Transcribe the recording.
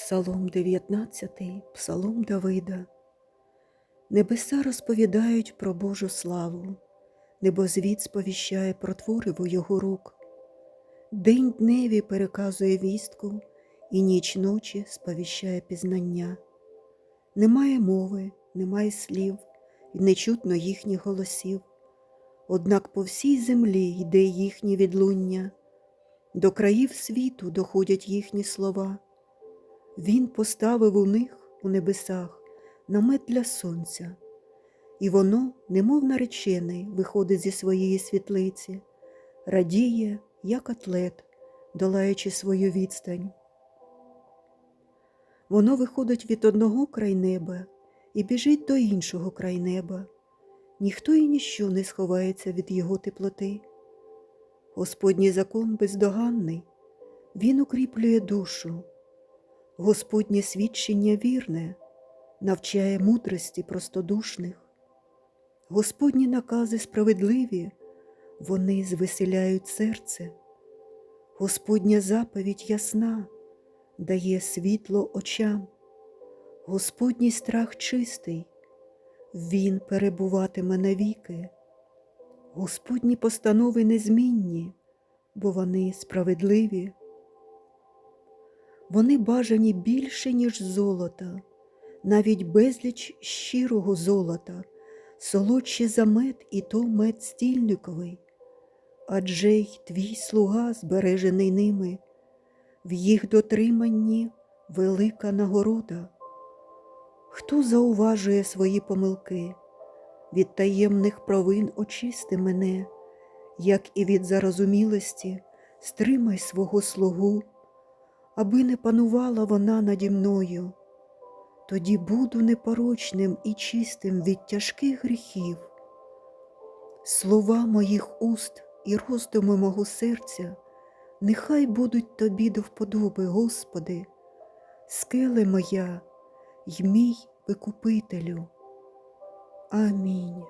Псалом 19, Псалом Давида. Небеса розповідають про Божу славу, небозвід сповіщає про твориву Його рук. День дневі переказує вістку, і ніч ночі сповіщає пізнання. Немає мови, немає слів, і не чутно їхніх голосів. Однак по всій землі йде їхнє відлуння, до країв світу доходять їхні слова. Він поставив у них у небесах намет для сонця, і воно, немов наречений, виходить зі своєї світлиці, радіє, як атлет, долаючи свою відстань. Воно виходить від одного край неба і біжить до іншого край неба. Ніхто і ніщо не сховається від його теплоти. Господній закон бездоганний, Він укріплює душу. Господнє свідчення вірне, навчає мудрості простодушних. Господні накази справедливі, вони звеселяють серце. Господня заповідь ясна, дає світло очам. Господній страх чистий, Він перебуватиме навіки. Господні постанови незмінні, бо вони справедливі. Вони бажані більше, ніж золота, навіть безліч щирого золота, солодші за мед і то мед стільниковий, адже й твій слуга збережений ними, в їх дотриманні велика нагорода. Хто зауважує свої помилки, від таємних провин очисти мене, як і від зарозумілості, стримай свого слугу аби не панувала вона наді мною, тоді буду непорочним і чистим від тяжких гріхів. Слова моїх уст і роздуми мого серця, нехай будуть тобі до вподоби, Господи, скеле моя й мій викупителю. Амінь.